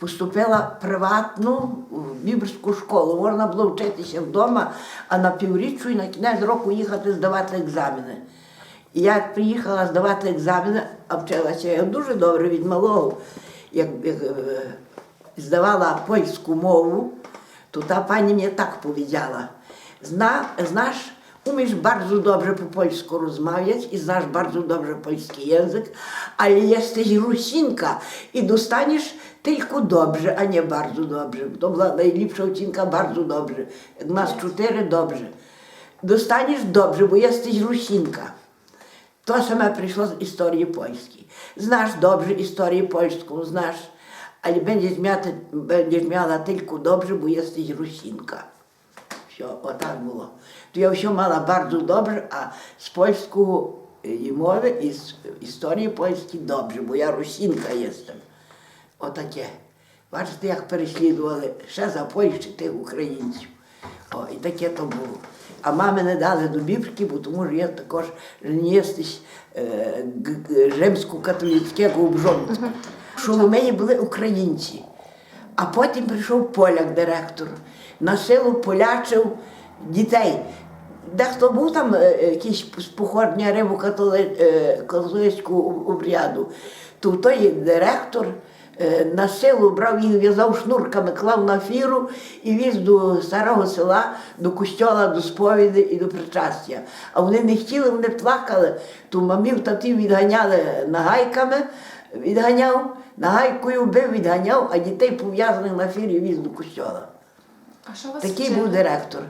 поступила в приватну в біберську школу. Можна було вчитися вдома, а на півріччю і на кінець року їхати здавати екзамени. І я приїхала здавати екзамени, а вчилася я дуже добре від малого. Як, як е, здавала польську мову, то та пані мені так powiedziała. Zna, znasz, umiesz bardzo dobrze po polsku rozmawiać i znasz bardzo dobrze polski język, ale jesteś Rusinka i dostaniesz tylko dobrze, a nie bardzo dobrze. To była najlepsza odcinka bardzo dobrze. Masz cztery dobrze. Dostaniesz dobrze, bo jesteś Rusinka. To same przyszło z historii polskiej. Znasz dobrze historię polską, znasz, ale będziesz miała, będziesz miała tylko dobrze, bo jesteś Rusinka. Все, отак було. То я все мала bardzo добре, а з польського і мови, і з історії польської добре, бо я русінка єстем. Отаке. Бачите, як переслідували ще за Польщі тих українців. О, і таке то було. А мами не дали до Бібрки, бо тому що я також не єстись е, римсько-католицького обжонку. Що в мене були українці. А потім прийшов поляк, директор, на силу полячив дітей. Дехто був там е, е, якийсь походня рибу католицького обряду, то той директор е, на силу брав їх, в'язав шнурками, клав на фіру і віз до старого села, до костьола, до сповіді і до причастя. А вони не хотіли, вони плакали, то мамів татів відганяли нагайками, відганяв, нагайкою бив, відганяв, а дітей пов'язаних на фірі віз до костьола. А що вас Такий вчили? був директор.